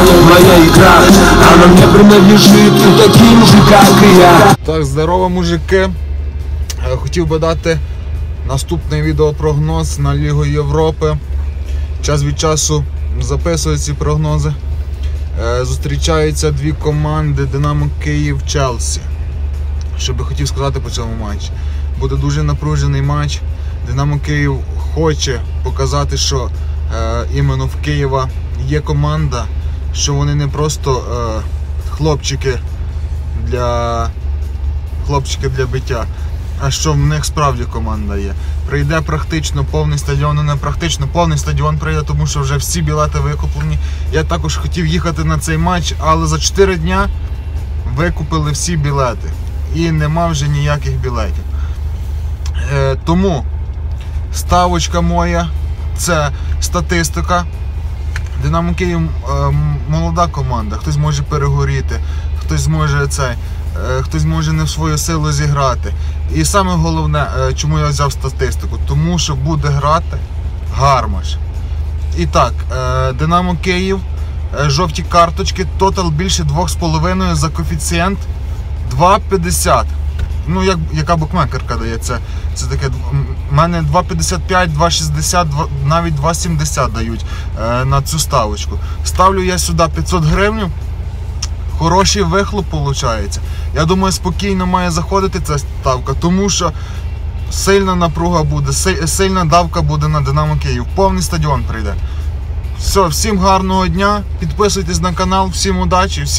моя игра Она мне принадлежит и таким же, как и я Так, здорово, мужики. Е, Хотів би дати наступний відеопрогноз на Лігу Європи. Час від часу записую ці прогнози. Е, Зустрічаються дві команди Динамо Київ Челсі. Що би хотів сказати по цьому матчі. Буде дуже напружений матч. Динамо Київ хоче показати, що е, іменно в Києва є команда, що вони не просто е, хлопчики для хлопчики для биття. А що в них справді команда є. Прийде практично повний стадіон, ну не практично повний стадіон прийде, тому що вже всі білети викуплені. Я також хотів їхати на цей матч, але за 4 дня викупили всі білети. І нема вже ніяких білетів. Е, тому ставочка моя це статистика. Динамо Київ е, молода команда, хтось може перегоріти, хтось зможе цей, е, хтось може не в свою силу зіграти. І саме головне, е, чому я взяв статистику, тому що буде грати гармаш. І так, Динамо Київ, жовті карточки, тотал більше 2,5 за коефіцієнт 2,50. Ну, як, яка букмекерка дає це, таке. У мене 2,55, 2,60, два- навіть 2,70 дають е, на цю ставочку. Ставлю я сюди 500 гривень. Хороший вихлоп виходить. Я думаю, спокійно має заходити ця ставка, тому що сильна напруга буде, сильна давка буде на Динамо Київ. Повний стадіон прийде. Все, всім гарного дня. Підписуйтесь на канал, всім удачі, всім.